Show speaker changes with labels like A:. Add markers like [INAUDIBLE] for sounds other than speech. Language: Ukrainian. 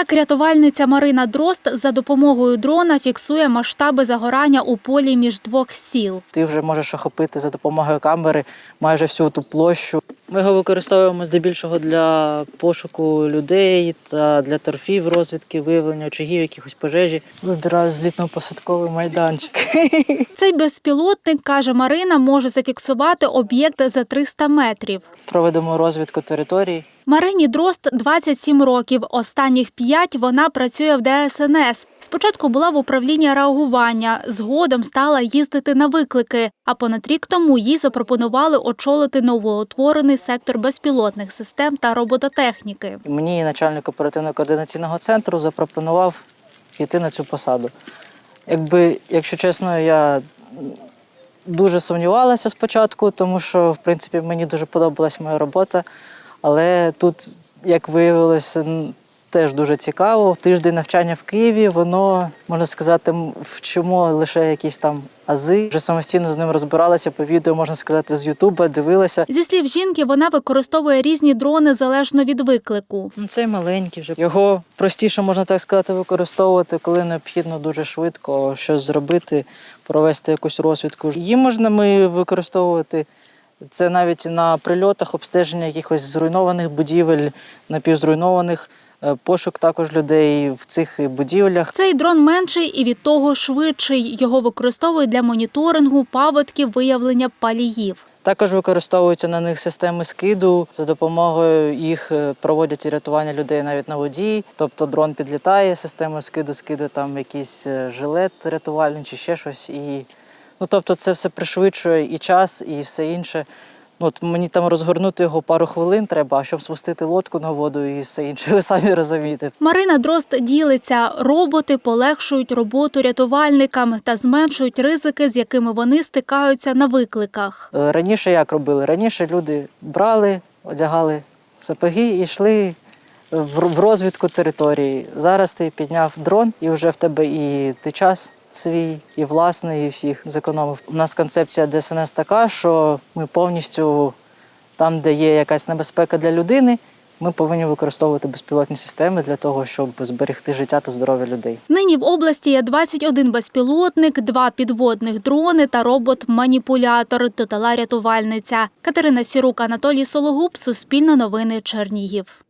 A: Так, рятувальниця Марина Дрозд за допомогою дрона фіксує масштаби загорання у полі між двох сіл.
B: Ти вже можеш охопити за допомогою камери майже всю ту площу. Ми його використовуємо здебільшого для пошуку людей та для торфів, розвідки, виявлення очагів, якихось пожежі. Вибираю злітно-посадковий майданчик. [LAUGHS]
A: Цей безпілотник, каже Марина, може зафіксувати об'єкт за 300 метрів.
B: Проведемо розвідку території.
A: Марині Дрозд 27 років. Останніх п'ять вона працює в ДСНС. Спочатку була в управлінні реагування, згодом стала їздити на виклики. А понад рік тому їй запропонували очолити новоутворений сектор безпілотних систем та робототехніки.
B: Мені начальник оперативно-координаційного центру запропонував йти на цю посаду. Якби, якщо чесно, я дуже сумнівалася спочатку, тому що, в принципі, мені дуже подобалась моя робота. Але тут, як виявилося, теж дуже цікаво. Тиждень навчання в Києві, воно, можна сказати, вчимо лише якісь там ази. Вже самостійно з ним розбиралася по відео, можна сказати, з Ютуба, дивилася.
A: Зі слів жінки, вона використовує різні дрони залежно від виклику.
B: Ну, цей маленький вже. Його простіше, можна так сказати, використовувати, коли необхідно дуже швидко щось зробити, провести якусь розвідку. Її можна ми використовувати. Це навіть на прильотах, обстеження якихось зруйнованих будівель, напівзруйнованих, пошук також людей в цих будівлях.
A: Цей дрон менший і від того швидший. Його використовують для моніторингу паводків, виявлення паліїв.
B: Також використовуються на них системи скиду. За допомогою їх е, проводять і рятування людей навіть на воді. Тобто дрон підлітає, система скиду скидує там якийсь е, жилет рятувальний чи ще щось. І, ну, тобто це все пришвидшує і час, і все інше. Ну, От мені там розгорнути його пару хвилин треба, а щоб спустити лодку на воду і все інше, ви самі розумієте.
A: Марина Дрозд ділиться. Роботи полегшують роботу рятувальникам та зменшують ризики, з якими вони стикаються на викликах.
B: Е, Раніше як робили? Раніше люди брали, одягали сапоги і йшли в розвідку території. Зараз ти підняв дрон, і вже в тебе і ти час свій, і власний, і всіх зекономив. У нас концепція ДСНС така, що ми повністю там, де є якась небезпека для людини, ми повинні використовувати безпілотні системи для того, щоб зберегти життя та здоров'я людей.
A: Нині в області є 21 безпілотник, два підводних дрони та робот-маніпулятор, додала рятувальниця. Катерина Сірук, Анатолій Сологуб, Суспільне новини Чернігів.